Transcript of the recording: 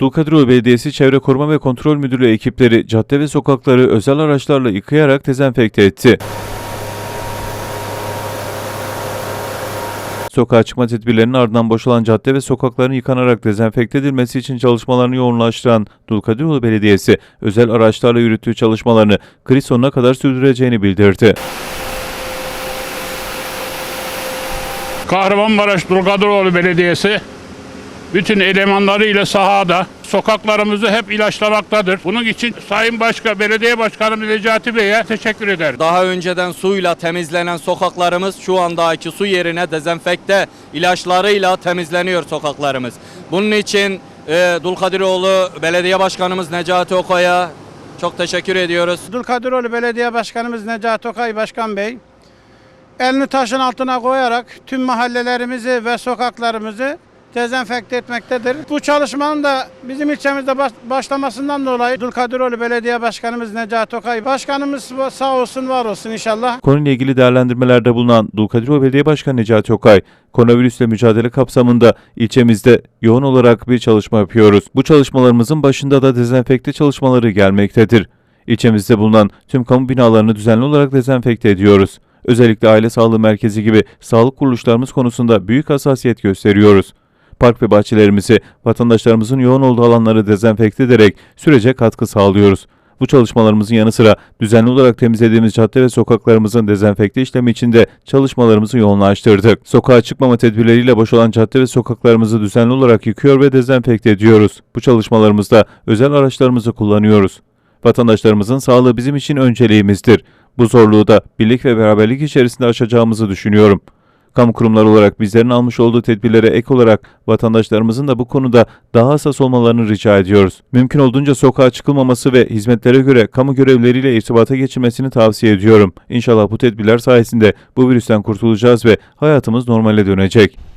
Dulkadiroğlu Belediyesi Çevre Koruma ve Kontrol Müdürlüğü ekipleri cadde ve sokakları özel araçlarla yıkayarak dezenfekte etti. Sokağa çıkma tedbirlerinin ardından boşalan cadde ve sokakların yıkanarak dezenfekte edilmesi için çalışmalarını yoğunlaştıran Dulkadiroğlu Belediyesi özel araçlarla yürüttüğü çalışmalarını kriz sonuna kadar sürdüreceğini bildirdi. Kahramanmaraş Dulkadiroğlu Belediyesi bütün elemanlarıyla sahada sokaklarımızı hep ilaçlamaktadır. Bunun için Sayın Başkan, Belediye Başkanımız Necati Bey'e teşekkür ederim. Daha önceden suyla temizlenen sokaklarımız şu andaki su yerine dezenfekte ilaçlarıyla temizleniyor sokaklarımız. Bunun için e, Dulkadiroğlu Belediye Başkanımız Necati Okay'a çok teşekkür ediyoruz. Dulkadiroğlu Belediye Başkanımız Necati Okay Başkan Bey elini taşın altına koyarak tüm mahallelerimizi ve sokaklarımızı dezenfekte etmektedir. Bu çalışmanın da bizim ilçemizde baş- başlamasından dolayı Dulkadiroğlu Belediye Başkanımız Necati Okay Başkanımız sağ olsun var olsun inşallah. Konuyla ilgili değerlendirmelerde bulunan Dulkadiroğlu Belediye Başkanı Necati Okay, koronavirüsle mücadele kapsamında ilçemizde yoğun olarak bir çalışma yapıyoruz. Bu çalışmalarımızın başında da dezenfekte çalışmaları gelmektedir. İlçemizde bulunan tüm kamu binalarını düzenli olarak dezenfekte ediyoruz. Özellikle aile sağlığı merkezi gibi sağlık kuruluşlarımız konusunda büyük hassasiyet gösteriyoruz. Park ve bahçelerimizi, vatandaşlarımızın yoğun olduğu alanları dezenfekte ederek sürece katkı sağlıyoruz. Bu çalışmalarımızın yanı sıra düzenli olarak temizlediğimiz cadde ve sokaklarımızın dezenfekte işlemi için de çalışmalarımızı yoğunlaştırdık. Sokağa çıkmama tedbirleriyle boşalan cadde ve sokaklarımızı düzenli olarak yıkıyor ve dezenfekte ediyoruz. Bu çalışmalarımızda özel araçlarımızı kullanıyoruz. Vatandaşlarımızın sağlığı bizim için önceliğimizdir. Bu zorluğu da birlik ve beraberlik içerisinde aşacağımızı düşünüyorum. Kamu kurumları olarak bizlerin almış olduğu tedbirlere ek olarak vatandaşlarımızın da bu konuda daha hassas olmalarını rica ediyoruz. Mümkün olduğunca sokağa çıkılmaması ve hizmetlere göre kamu görevlileriyle irtibata geçilmesini tavsiye ediyorum. İnşallah bu tedbirler sayesinde bu virüsten kurtulacağız ve hayatımız normale dönecek.